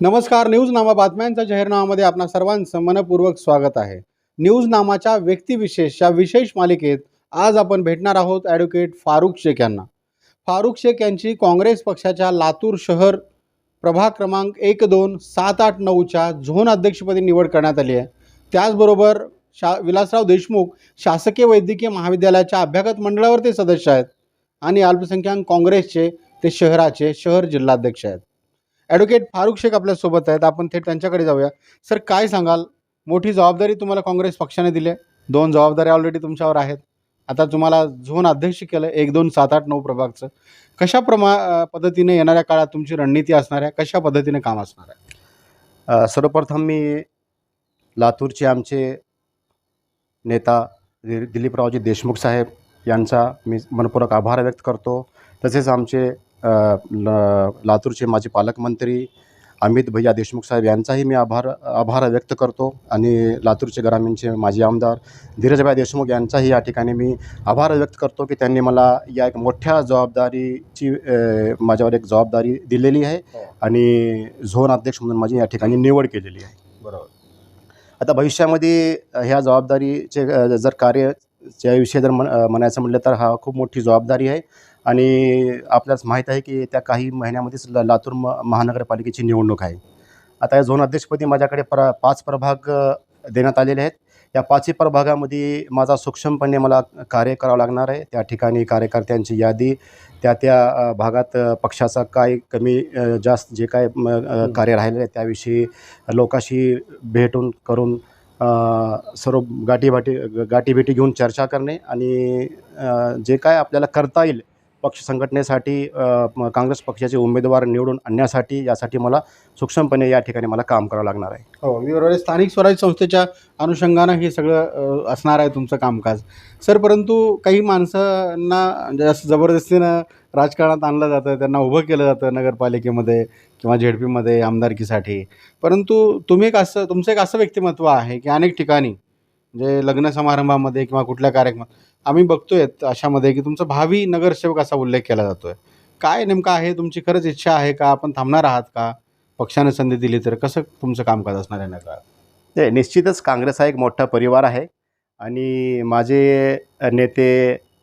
नमस्कार न्यूज नामा बातम्यांच्या जाहीरनामामध्ये आपणा सर्वांचं मनपूर्वक स्वागत आहे. न्यूज नामाच्या व्यक्तिविशेष या विशेष मालिकेत आज आपण भेटणार आहोत ॲडव्होकेट फारुख शेख यांना. फारुख शेख यांची काँग्रेस पक्षाच्या लातूर शहर प्रभाग क्रमांक एक दोन सात आठ नऊच्या झोन अध्यक्षपदी निवड करण्यात आली आहे. त्याचबरोबर शा विलासराव देशमुख शासकीय वैद्यकीय महाविद्यालयाच्या अभ्यागत मंडळावर ते सदस्य आहेत आणि अल्पसंख्याक काँग्रेसचे ते शहराचे शहर जिल्हाध्यक्ष आहेत. ॲडव्होकेट फारुख शेख आपल्यासोबत आहेत. आपण थेट त्यांच्याकडे जाऊया. सर काय सांगाल? मोठी जबाबदारी तुम्हाला काँग्रेस पक्षाने दिली आहे. दोन जबाबदाऱ्या ऑलरेडी तुमच्यावर आहेत. आता तुम्हाला झोन अध्यक्ष केलं एक दोन सात आठ नऊ प्रभागचं. कशा प्रमा पद्धतीने येणाऱ्या काळात तुमची रणनीती असणार आहे? कशा पद्धतीने काम असणार आहे? सर्वप्रथम मी लातूरचे आमचे नेता दि दिलीपरावजी देशमुख साहेब यांचा मी मनपूर्वक आभार व्यक्त करतो. तसेच आमचे लातूरचे माजी पालकमंत्री अमित भैया देशमुख साहेब यांचाही मी आभार आभार व्यक्त करतो. आणि लातूरचे ग्रामीणचे माजी आमदार धीरजभाई देशमुख यांचाही या ठिकाणी मी आभार व्यक्त करतो की त्यांनी मला या एक मोठ्या जबाबदारीची माझ्यावर एक जबाबदारी दिलेली आहे. हो. आणि झोन अध्यक्ष म्हणून माझी या ठिकाणी निवड केलेली आहे. बरोबर. आता भविष्यामध्ये ह्या जबाबदारीचे जर कार्याच्या विषयी जर म्हणायचं म्हटलं तर हा खूप मोठी जबाबदारी आहे. आणि आपल्यास माहीत आहे की त्या काही महिन्यामध्येच ल लातूर म महानगरपालिकेची निवडणूक आहे. आता या झोन अध्यक्षपदी माझ्याकडे प्र पाच प्रभाग देण्यात आलेले आहेत. या पाचही प्रभागामध्ये माझा सूक्ष्मपणे मला कार्य करावं लागणार आहे. त्या ठिकाणी कार्यकर्त्यांची यादी त्या त्या भागात पक्षाचा काय कमी जास्त जे काय कार्य राहिलेलं आहे त्याविषयी लोकांशी भेटून करून सर्व गाठीभाटी गाठीभेटी घेऊन चर्चा करणे आणि जे काय आपल्याला करता येईल पक्ष संघटनेसाठी काँग्रेस पक्षाचे उमेदवार निवडून आणण्यासाठी यासाठी मला सूक्ष्मपणे या ठिकाणी मला काम करावं लागणार आहे. हो मी बरोबर स्थानिक स्वराज्य संस्थेच्या अनुषंगानं हे सगळं असणार आहे तुमचं कामकाज. सर परंतु काही माणसांना म्हणजे जास्त जबरदस्तीनं राजकारणात आणलं जातं त्यांना उभं केलं जातं नगरपालिकेमध्ये किंवा झेडपीमध्ये आमदारकीसाठी. परंतु तुम्ही एक असं तुमचं एक असं व्यक्तिमत्व आहे की अनेक ठिकाणी जे लग्न समारंभामध्ये किंवा कुठल्या कार्यक्रमात आम्ही बघतोय अशामध्ये की तुमचा भावी नगरसेवक असा उल्लेख केला जातोय. काय नेमकं आहे? तुमची खरंच इच्छा आहे का? आपण थांबणार आहात का? पक्षाने संधी दिली तर कसं तुमचं कामकाज असणार आहे नगरात नाही निश्चितच काँग्रेस हा एक मोठा परिवार आहे आणि माझे नेते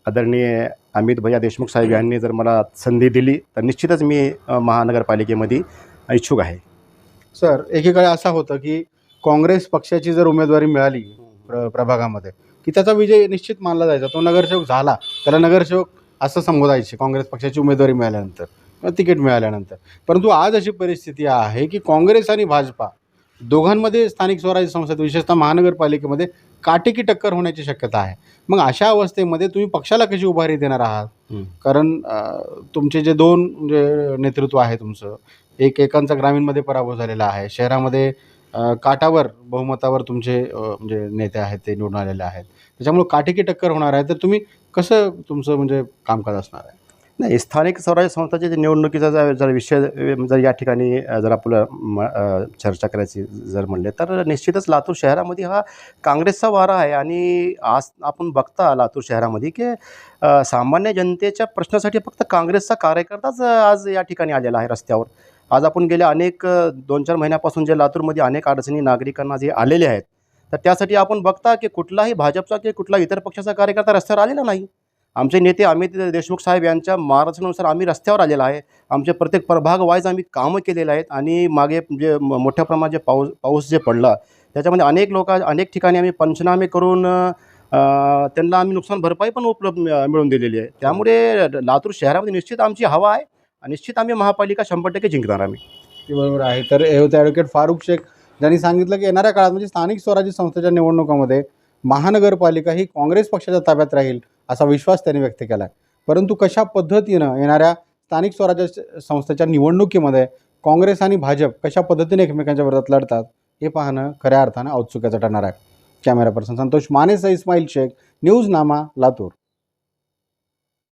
आदरणीय अमित भैया देशमुख साहेब यांनी जर मला संधी दिली तर निश्चितच मी महानगरपालिकेमध्ये इच्छुक आहे. सर एकीकडे असं होतं की काँग्रेस पक्षाची जर उमेदवारी मिळाली प्र प्रभागामध्ये की त्याचा विजय निश्चित मानला जायचा. तो नगरसेवक झाला त्याला नगरसेवक असं संबोधायचे काँग्रेस पक्षाची उमेदवारी मिळाल्यानंतर किंवा तिकीट मिळाल्यानंतर. परंतु आज अशी परिस्थिती आहे की काँग्रेस आणि भाजपा दोघांमध्ये स्थानिक स्वराज्य संस्थेत विशेषतः महानगरपालिकेमध्ये काटेकी टक्कर होण्याची शक्यता आहे. मग अशा अवस्थेमध्ये तुम्ही पक्षाला कशी उभारी देणार आहात. कारण तुमचे जे दोन जे नेतृत्व आहे तुमचं एक एकांचा ग्रामीणमध्ये पराभव झालेला आहे शहरामध्ये काटावर बहुमतावर तुमचे म्हणजे नेते आहेत ते निवडून आलेले आहेत. त्याच्यामुळे काटेकी टक्कर होणार आहे. तर तुम्ही कसं तुमचं म्हणजे कामकाज असणार आहे? नाही स्थानिक स्वराज्य संस्थाच्या जे निवडणुकीचा जर जर विषय जर या ठिकाणी जर आपलं म चर्चा करायची जर म्हणले तर निश्चितच लातूर शहरामध्ये हा काँग्रेसचा वारा आहे. आणि आज आपण बघता लातूर शहरामध्ये की सामान्य जनतेच्या प्रश्नासाठी फक्त काँग्रेसचा कार्यकर्ताच आज या ठिकाणी आलेला आहे रस्त्यावर. आज आपण गेल्या अनेक दोन चार महिन्यापासून जे लातूरमध्ये अनेक अडचणी नागरिकांना जे आलेले आहेत तर त्यासाठी आपण बघता की कुठलाही भाजपचा की कुठला इतर पक्षाचा कार्यकर्ता रस्त्यावर आलेला नाही. आमचे नेते अमित देशमुख साहेब यांच्या मार्गदर्शनानुसार आम्ही रस्त्यावर आलेला आहे. आमचे प्रत्येक प्रभाग वाईज आम्ही कामं केलेले आहेत आणि मागे जे मोठ्या प्रमाणात जे पाऊस पाऊस जे पडला त्याच्यामध्ये अनेक लोक अनेक ठिकाणी आम्ही पंचनामे करून त्यांना आम्ही नुकसान भरपाई पण उपलब्ध मिळवून दिलेली आहे. त्यामुळे लातूर शहरामध्ये निश्चित आमची हवा आहे. निश्चित आम्ही महापालिका शंभर टक्के जिंकणार आम्ही. ते बरोबर आहे. तर हे होते ॲडव्होकेट फारुख शेख ज्यांनी सांगितलं की येणाऱ्या काळात म्हणजे स्थानिक स्वराज्य संस्थेच्या निवडणुकामध्ये महानगरपालिका ही काँग्रेस पक्षाच्या ताब्यात राहील असा विश्वास त्यांनी व्यक्त केला आहे परंतु कशा पद्धतीनं येणाऱ्या स्थानिक स्वराज्य संस्थेच्या निवडणुकीमध्ये काँग्रेस आणि भाजप कशा पद्धतीने एकमेकांच्या विरोधात लढतात हे पाहणं खऱ्या अर्थानं औत्सुक्याचं ठरणार आहे. कॅमेरा पर्सन संतोष मानेसह इस्माईल शेख न्यूज नामा लातूर.